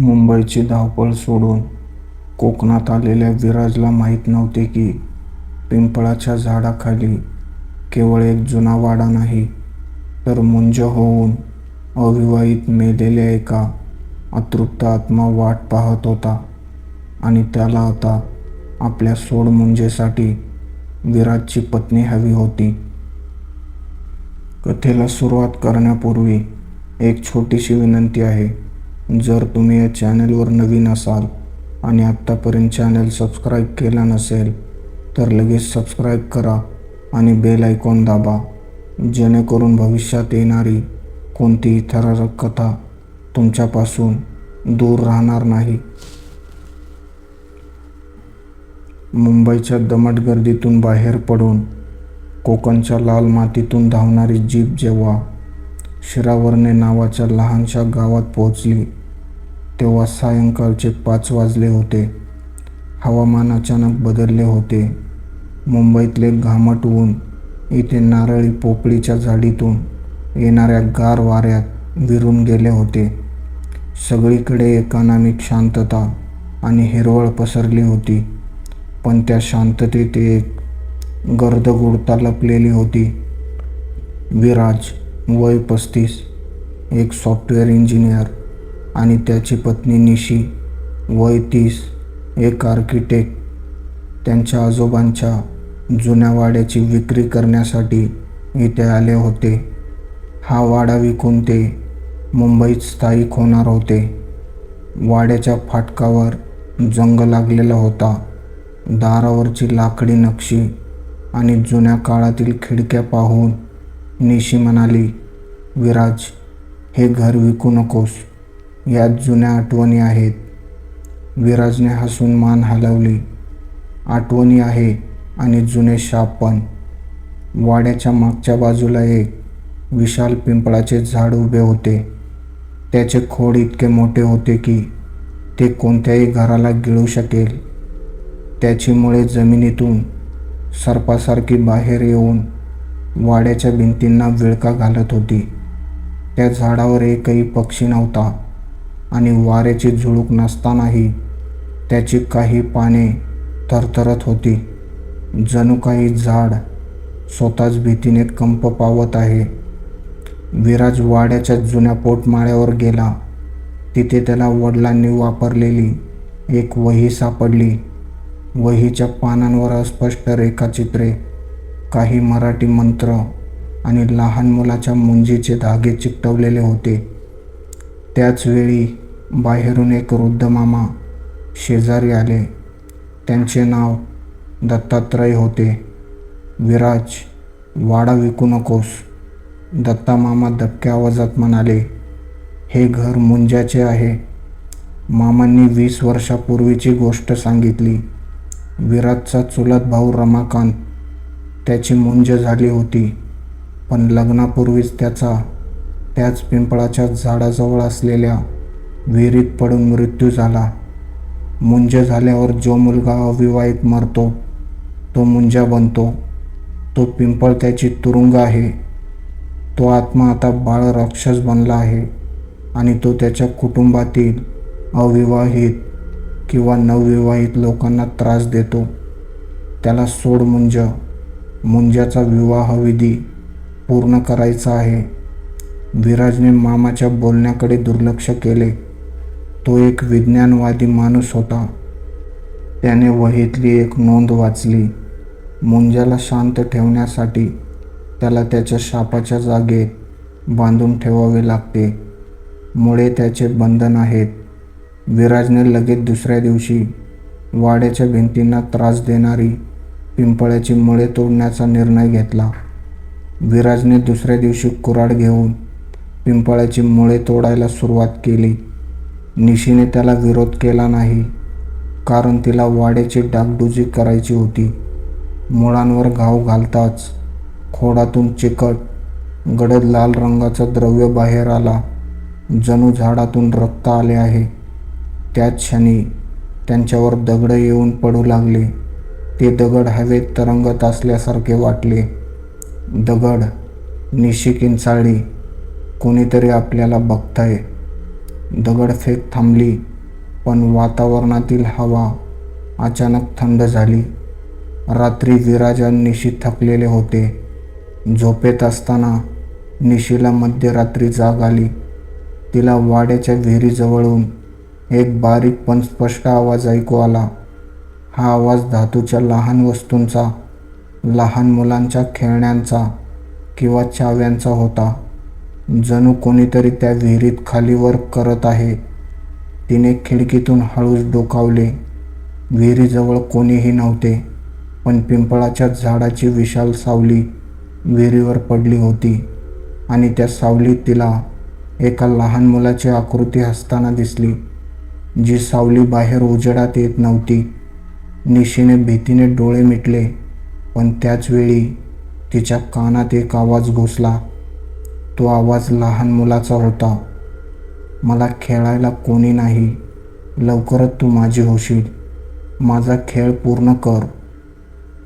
मुंबईची धावपळ सोडून कोकणात आलेल्या विराजला माहीत नव्हते की पिंपळाच्या झाडाखाली केवळ एक जुना वाडा नाही तर मुंज होऊन अविवाहित मेलेल्या एका अतृप्त आत्मा वाट पाहत होता आणि त्याला आता आपल्या सोडमुंजेसाठी विराजची पत्नी हवी होती. कथेला सुरुवात करण्यापूर्वी एक छोटीशी विनंती आहे. जर तुम्ही या चॅनलवर नवीन असाल आणि आत्तापर्यंत चॅनल सबस्क्राईब केला नसेल तर लगेच सबस्क्राईब करा आणि बेल आयकॉन दाबा जेणेकरून भविष्यात येणारी कोणतीही थरारक कथा तुमच्यापासून दूर राहणार नाही. मुंबईच्या दमट गर्दीतून बाहेर पडून कोकणच्या लाल मातीतून धावणारी जीप जेव्हा शिरावरणे नावाच्या लहानशा गावात पोहोचली तेव्हा सायंकाळचे पाच वाजले होते. हवामान अचानक बदलले होते. मुंबईतले घामट ऊन इथे नारळी पोपळीच्या झाडीतून येणाऱ्या गार वाऱ्यात विरून गेले होते. सगळीकडे एकानामिक शांतता आणि हिरवळ पसरली होती. पण त्या शांततेत एक गर्दगुडता लपलेली होती. विराज वय पस्तीस एक सॉफ्टवेअर इंजिनियर आणि त्याची पत्नी निशी वय तीस एक आर्किटेक्ट. त्यांच्या आजोबांच्या जुन्या वाड्याची विक्री करण्यासाठी इथे आले होते. हा वाडा विकून ते मुंबईत स्थायिक होणार होते. वाड्याच्या फाटकावर जंग लागलेला होता. दारावरची लाकडी नक्षी आणि जुन्या काळातील खिडक्या पाहून निशी म्हणाली विराज हे घर विकू नकोस. यात जुन्या आठवणी आहेत. विराजने हसून मान हलवली. आठवणी आहे आणि जुने शाप पण. वाड्याच्या मागच्या बाजूला एक विशाल पिंपळाचे झाड उभे होते. त्याचे खोड इतके मोठे होते की ते कोणत्याही घराला गिळू शकेल. त्याची मुळे जमिनीतून सर्पासारखी बाहेर येऊन वाड्याच्या भिंतींना विळका घालत होती. त्या झाडावर एकही पक्षी नव्हता. आणि वाऱ्याची झुळूक नसतानाही त्याची काही पाने थरथरत होती. जणू काही झाड स्वतःच भीतीने कंप पावत आहे. विराज वाड्याच्या जुन्या पोटमाळ्यावर गेला. तिथे त्याला वडिलांनी वापरलेली एक वही सापडली. वहीच्या पानांवर अस्पष्ट रेखाचित्रे काही मराठी मंत्र आणि लहान मुलाच्या मुंजीचे धागे चिकटवलेले होते. त्याचवेळी बाहेरून एक वृद्ध मामा शेजारी आले. त्यांचे नाव दत्तात्रय होते. विराज वाडा विकू नकोस. दत्ता मामा दबक्या आवाजात म्हणाले हे घर मुंजाचे आहे. मामांनी वीस वर्षापूर्वीची गोष्ट सांगितली. विराजचा चुलत भाऊ रमाकांत त्याची मुंज झाली होती. पण लग्नापूर्वीच त्याचा त्याच पिंपळाच्या झाडाजवळ असलेल्या विहिरीत पडून मृत्यू झाला. मुंज झाल्यावर जो मुलगा अविवाहित मरतो तो मुंजा बनतो. तो पिंपळ त्याची तुरुंग आहे. तो आत्मा आता बाळ राक्षस बनला आहे आणि तो त्याच्या कुटुंबातील अविवाहित किंवा नवविवाहित लोकांना त्रास देतो. त्याला सोड मुंज. मुंजाचा विवाहविधी पूर्ण करायचा आहे. विराजने मामाच्या बोलण्याकडे दुर्लक्ष केले. तो एक विज्ञानवादी माणूस होता. त्याने वहीतली एक नोंद वाचली. मुंजाला शांत ठेवण्यासाठी त्याला त्याच्या शापाच्या जागेत बांधून ठेवावे लागते. मुळे त्याचे बंधन आहेत. विराजने लगेच दुसऱ्या दिवशी वाड्याच्या भिंतींना त्रास देणारी पिंपळाची मुळे तोडण्याचा निर्णय घेतला. विराजने दुसऱ्या दिवशी कुऱ्हाड घेऊन पिंपळाची मुळे तोडायला सुरुवात केली. निशीने त्याला विरोध केला नाही कारण तिला वाड्याची डागडुजी करायची होती. मुळांवर घाव घालताच खोडातून चिकट गडद लाल रंगाचं द्रव्य बाहेर आला. जणू झाडातून रक्त आले आहे. त्याच क्षणी त्यांच्यावर दगड येऊन पडू लागले. ते दगड हवेत तरंगत असल्यासारखे वाटले. दगड निशी किंचाळी कोणीतरी आपल्याला बघताय. दगडफेक थांबली पण वातावरणातील हवा अचानक थंड झाली. रात्री विराजन निशी थकलेले होते. झोपेत असताना निशीला मध्यरात्री जाग आली. तिला वाड्याच्या विहिरीजवळून एक बारीक पण स्पष्ट आवाज ऐकू आला. हा आवाज धातूच्या लहान वस्तूंचा लहान मुलांच्या खेळण्यांचा किंवा चाव्यांचा होता. जणू कोणीतरी त्या विहिरीत खालीवर करत आहे. तिने खिडकीतून हळूच डोकावले. विहिरीजवळ कोणीही नव्हते पण पिंपळाच्या झाडाची विशाल सावली विहिरीवर पडली होती आणि त्या सावलीत तिला एका लहान मुलाची आकृती हसताना दिसली जी सावली बाहेर उजेडात येत नव्हती. निशीने भीतीने डोळे मिटले पण त्याचवेळी तिच्या कानात एक आवाज घुसला. तो आवाज लहान मुलाचा होता. मला खेळायला कोणी नाही. लवकरच तू माझी होशील. माझा खेळ पूर्ण कर.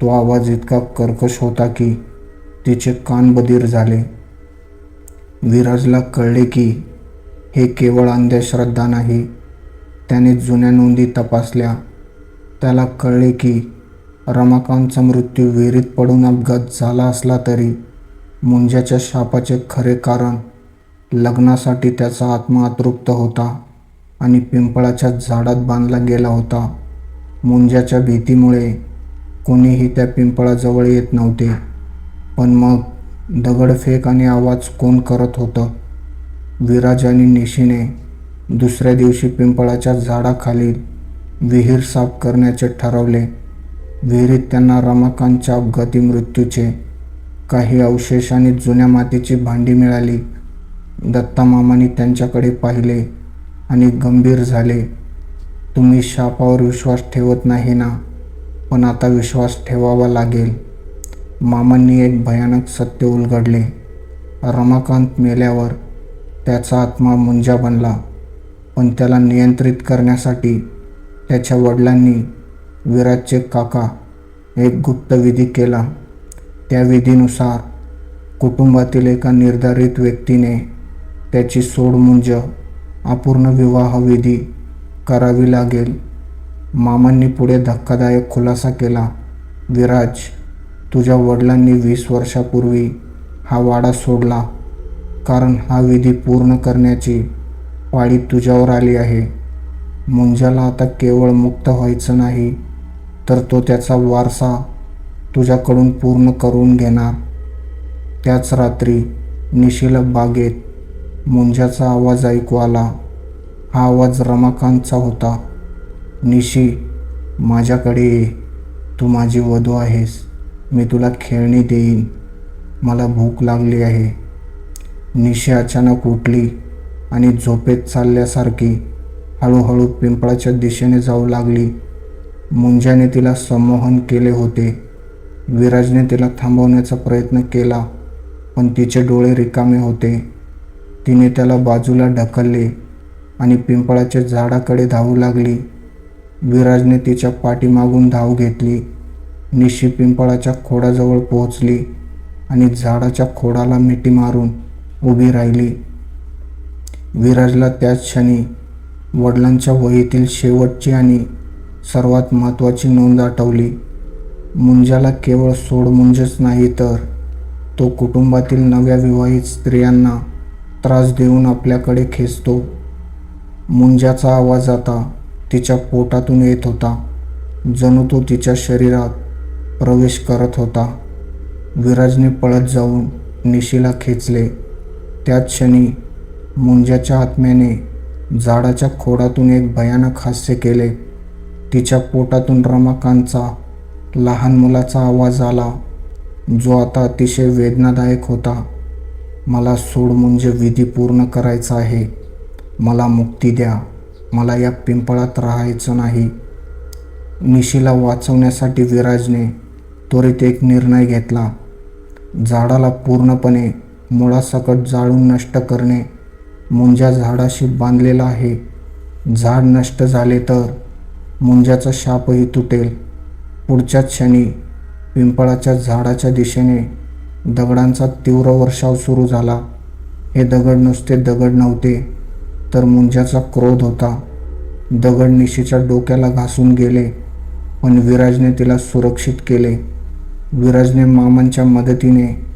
तो आवाज इतका कर्कश होता की तिचे कान बधीर झाले. विराजला कळले की हे केवळ अंधश्रद्धा नाही. त्याने जुन्या नोंदी तपासल्या. त्याला कळले की रमाकांतचा मृत्यू विहिरीत पडून अपघात झाला असला तरी मुंज्याच्या शापाचे खरे कारण लग्नासाठी त्याचा आत्मा अतृप्त होता आणि पिंपळाच्या झाडात बांधला गेला होता. मुंज्याच्या भीतीमुळे कोणीही त्या पिंपळाजवळ येत नव्हते. पण मग दगडफेक आणि आवाज कोण करत होतं? विराज आणि निशीने दुसऱ्या दिवशी पिंपळाच्या झाडाखाली विहीर साफ करण्याचे ठरवले. विहिरीत त्यांना रमाकांतच्या अपघाती मृत्यूचे काही अवशेष आणि जुन्या मातीची भांडी मिळाली. दत्तामामांनी त्यांच्याकडे पाहिले आणि गंभीर झाले. तुम्ही शापावर विश्वास ठेवत नाही ना? पण आता विश्वास ठेवावा लागेल. मामांनी एक भयानक सत्य उलगडले. रमाकांत मेल्यावर त्याचा आत्मा मुंजा बनला. पण त्याला नियंत्रित करण्यासाठी त्याच्या वडिलांनी विराजचे काका एक गुप्त विधी केला. त्या विधीनुसार कुटुंबातील एका निर्धारित व्यक्तीने त्याची सोडमुंज अपूर्ण विवाहविधी करावी लागेल. मामांनी पुढे धक्कादायक खुलासा केला विराज तुझ्या वडिलांनी वीस वर्षापूर्वी हा वाडा सोडला. कारण हा विधी पूर्ण करण्याची पाळी तुझ्यावर आली आहे. मुंजाला आता केवळ मुक्त व्हायचं नाही तर तो त्याचा वारसा तुझ्याकडून पूर्ण करून घेणार. त्याच रात्री निशीला बागेत मुंजाचा आवाज ऐकू आला. हा आवाज रमाकांतचा होता. निशी माझ्याकडे ये. तू माझी वधू आहेस. मी तुला खेळणी देईन. मला भूक लागली आहे. निशी अचानक उठली आणि झोपेत चालल्यासारखी हळूहळू पिंपळाच्या दिशेने जाऊ लागली. मुंजाने तिला संमोहन केले होते. विराजने तिला थांबवण्याचा प्रयत्न केला पण तिचे डोळे रिकामे होते. तिने त्याला बाजूला ढकलले आणि पिंपळाच्या झाडाकडे धावू लागली. विराजने तिच्या पाठीमागून धाव घेतली. निशी पिंपळाच्या खोडाजवळ पोहोचली आणि झाडाच्या खोडाला मिठी मारून उभी राहिली. विराजला त्याच क्षणी वडिलांच्या वहीतील शेवटची आणि सर्वात महत्त्वाची नोंद आठवली. मुंजाला केवळ सोडमुंजच नाही तर तो कुटुंबातील नव्या विवाहित स्त्रियांना त्रास देऊन आपल्याकडे खेचतो. मुंजाचा आवाज आता तिच्या पोटातून येत होता. जणू तो तिच्या शरीरात प्रवेश करत होता. विराजने पळत जाऊन निशीला खेचले. त्याच क्षणी मुंजाच्या आत्म्याने झाडाच्या खोडातून एक भयानक हास्य केले. तिच्या पोटातून रमाकांतचा लहान मुलाचा आवाज आला. जो आता अतिशय वेदनादायक होता. मला सोड म्हणजे विधी पूर्ण करायचा आहे. मला मुक्ती द्या. मला या पिंपळात राहायचं नाही. निशीला वाचवण्यासाठी विराजने त्वरित एक निर्णय घेतला. झाडाला पूर्णपणे मुळासकट जाळून नष्ट करणे मुंजा झाडाशी बांधलेला आहे. झाड नष्ट झाले तर मुंजाचा शापही तुटेल. पुढच्याच क्षणी पिंपळाच्या झाडाच्या दिशेने दगडांचा तीव्र वर्षाव सुरू झाला. हे दगड नुसते दगड नव्हते तर मुंजाचा क्रोध होता. दगड निशीच्या डोक्याला घासून गेले पण विराजने तिला सुरक्षित केले. विराजने मामांच्या मदतीने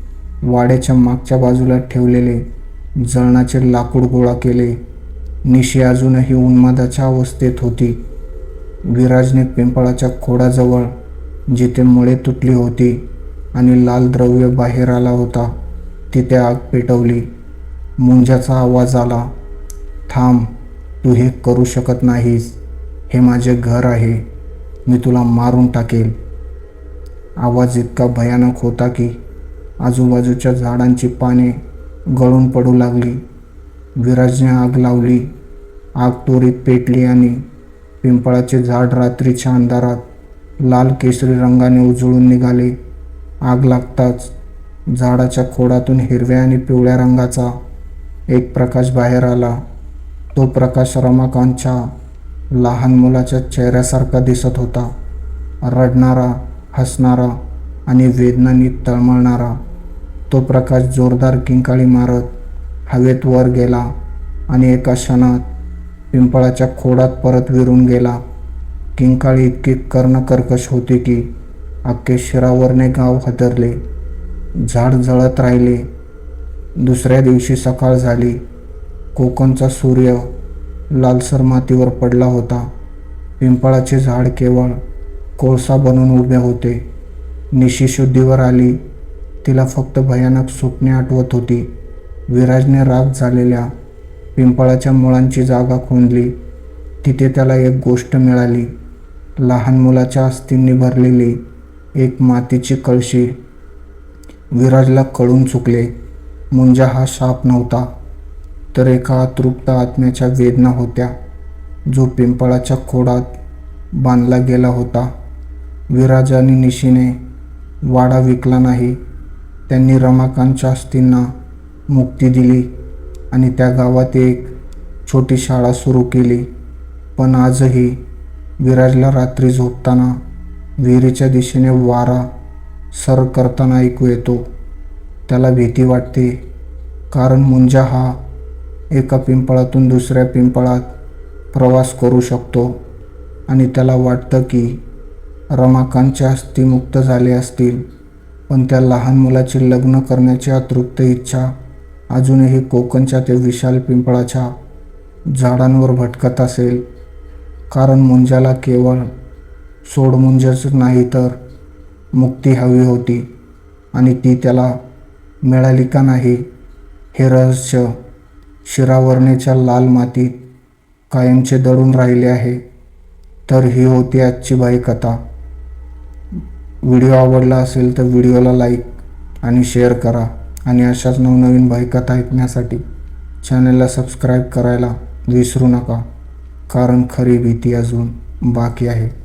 वाड्याच्या मागच्या बाजूला ठेवलेले जळणाचे लाकूड गोळा केले. निशी अजूनही उन्मादाच्या अवस्थेत होती. विराजने पिंपळाच्या खोडाजवळ जिथे मुळे तुटली होती आणि लाल द्रव्य बाहेर आला होता तिथे आग पेटवली. मुंजाचा आवाज आला थांब तू हे करू शकत नाहीस. हे माझे घर आहे. मी तुला मारून टाकेल. आवाज इतका भयानक होता की आजूबाजूच्या झाडांची पाने गळून पडू लागली. विराजने आग लावली. आग तोरीत पेटली आणि पिंपळाचे झाड रात्रीच्या अंधारात लाल केसरी रंगाने उजळून निघाले. आग लागताच झाडाच्या खोडातून हिरव्या आणि पिवळ्या रंगाचा एक प्रकाश बाहेर आला. तो प्रकाश रमाकांतच्या लहान मुलाच्या चेहऱ्यासारखा दिसत होता. रडणारा हसणारा आणि वेदनांनी तळमळणारा तो प्रकाश जोरदार किंकाळी मारत हवेत वर गेला आणि एका क्षणात पिंपळाच्या खोडात परत विरून गेला. किंकाळी इतकी कर्णकर्कश होती की अख्खे शिरावरने गाव हादरले. झाड जळत राहिले. दुसऱ्या दिवशी सकाळ झाली. कोकणचा सूर्य लालसर मातीवर पडला होता. पिंपळाचे झाड केवळ कोळसा बनून उभे होते. निशी शुद्धीवर आली. तिला फक्त भयानक स्वप्ने आठवत होती. विराजने राग झालेल्या पिंपळाच्या मुळांची जागा खोंदली. तिथे त्याला एक गोष्ट मिळाली. लहान मुलाच्या अस्थींनी भरलेली एक मातीची कळशी विराजला कळून चुकले. मुंजा हा शाप नव्हता तर एका अतृप्त आत्म्याच्या वेदना होत्या. जो पिंपळाच्या खोडात बांधला गेला होता. विराज आणि निशीने वाडा विकला नाही. त्यांनी रमाकांतच्या अस्थींना मुक्ती दिली आणि त्या गावात एक छोटी शाळा सुरू केली. पण आजही विराजला रात्री झोपताना विहिरीच्या दिशेने वारा सर करताना ऐकू येतो. त्याला भीती वाटते कारण मुंजा हा एका पिंपळातून दुसऱ्या पिंपळात प्रवास करू शकतो आणि त्याला वाटतं की रमाकांतच्या अस्थी मुक्त झाले असतील. पण त्या लहान मुलाचे लग्न करण्याची अतृप्त इच्छा अजूनही कोकणच्या त्या विशाल पिंपळाच्या झाडांवर भटकत असेल. कारण मुंजाला केवळ सोडमुंजच नाही तर मुक्ती हवी होती. आणि ती त्याला मिळाली का नाही हे रहस्य शिरावरणेच्या लाल मातीत कायमचे दडून राहिले आहे. तर ही होती आजची बाई कथा. व्हिडिओ आवडला असेल तर व्हिडिओला लाईक आणि शेअर करा. आणि अशाच नवनवीन बाईकथा ऐकण्यासाठी चॅनलला सबस्क्राईब करायला विसरू नका. कारण खरी भीती अजून बाकी आहे.